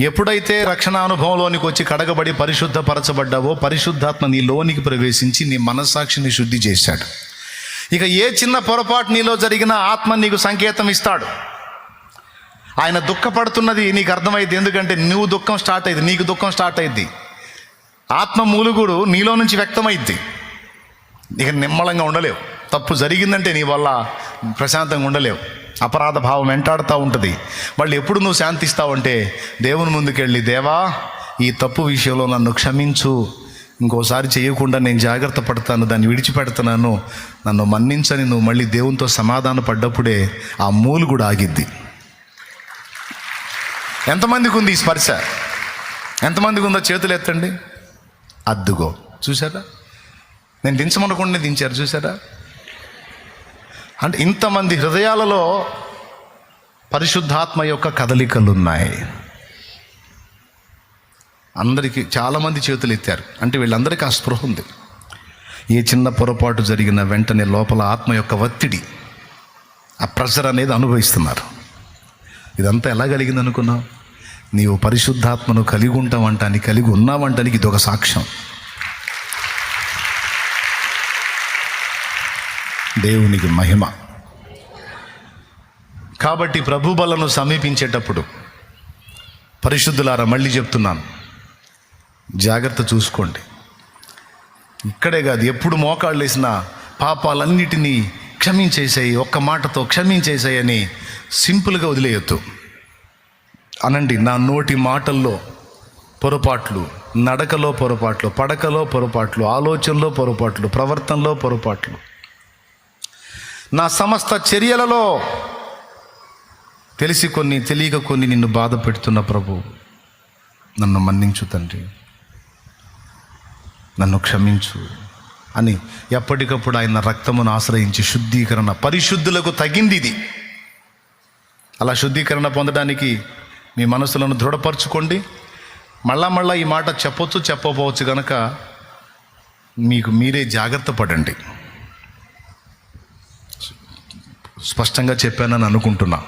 ఎప్పుడైతే రక్షణ అనుభవంలోనికి వచ్చి కడగబడి పరిశుద్ధపరచబడ్డావో పరిశుద్ధాత్మ నీ లోనికి ప్రవేశించి నీ మనస్సాక్షిని శుద్ధి చేశాడు. ఇక ఏ చిన్న పొరపాటు నీలో జరిగినా ఆత్మ నీకు సంకేతం ఇస్తాడు. ఆయన దుఃఖపడుతున్నది నీకు అర్థమైంది ఎందుకంటే నువ్వు దుఃఖం స్టార్ట్ అయింది నీకు దుఃఖం స్టార్ట్ అయింది. ఆత్మ మూలుగుడు నీలో నుంచి వ్యక్తమైద్ది. ఇక నిమ్మలంగా ఉండలేవు. తప్పు జరిగిందంటే నీ వల్ల ప్రశాంతంగా ఉండలేవు. అపరాధ భావం వెంటాడుతూ ఉంటుంది. మళ్ళీ ఎప్పుడు నువ్వు శాంతిస్తావంటే దేవుని ముందుకెళ్ళి దేవా ఈ తప్పు విషయంలో నన్ను క్షమించు. ఇంకోసారి చేయకుండా నేను జాగ్రత్త పడతాను దాన్ని విడిచిపెడుతున్నాను. నన్ను మన్నించని నువ్వు మళ్ళీ దేవునితో సమాధాన పడ్డప్పుడే ఆ మూలు కూడా ఆగిద్ది. ఎంతమందికి ఉంది ఈ స్పర్శ? ఎంతమందికి ఉందో చేతులు ఎత్తండి. అద్దుగో. చూసారా నేను దించమనకుండానే దించారు చూసారా అంటే ఇంతమంది హృదయాలలో పరిశుద్ధాత్మ యొక్క కదలికలు ఉన్నాయి అందరికీ చాలామంది చేతులు ఎత్తారు. అంటే వీళ్ళందరికీ ఆ స్పృహ ఉంది. ఏ చిన్న పొరపాటు జరిగిన వెంటనే లోపల ఆత్మ యొక్క ఒత్తిడి ఆ ప్రెషర్ అనేది అనుభవిస్తున్నారు. ఇదంతా ఎలా కలిగింది అనుకున్నావు నీవు పరిశుద్ధాత్మను కలిగి ఉంటావంటానికి కలిగి ఉన్నావంటానికి ఇది ఒక సాక్ష్యం. దేవునికి మహిమ. కాబట్టి ప్రభు బలను సమీపించేటప్పుడు పరిశుద్ధులారా మళ్ళీ చెప్తున్నాను. జాగ్రత్త చూసుకోండి. ఇక్కడే కాదు ఎప్పుడు మోకాళ్ళు వేసినా పాపాలన్నిటినీ క్షమించేసాయి ఒక్క మాటతో క్షమించేసాయి అని సింపుల్గా వదిలేయొద్దు. అనండి నా నోటి మాటల్లో పొరపాట్లు నడకలో పొరపాట్లు పడకలో పొరపాట్లు ఆలోచనలో పొరపాట్లు ప్రవర్తనలో పొరపాట్లు నా సమస్త చర్యలలో తెలిసి కొన్ని తెలియక కొన్ని నిన్ను బాధ పెడుతున్న ప్రభు. నన్ను మన్నించు తండ్రి. నన్ను క్షమించు అని ఎప్పటికప్పుడు ఆయన రక్తమును ఆశ్రయించి శుద్ధీకరణ పరిశుద్ధులకు తగింది ఇది. అలా శుద్ధీకరణ పొందడానికి మీ మనసులను దృఢపరచుకోండి. మళ్ళా మళ్ళా ఈ మాట చెప్పొచ్చు చెప్పపోవచ్చు కనుక మీకు మీరే జాగ్రత్త పడండి. స్పష్టంగా చెప్పానని అనుకుంటున్నా.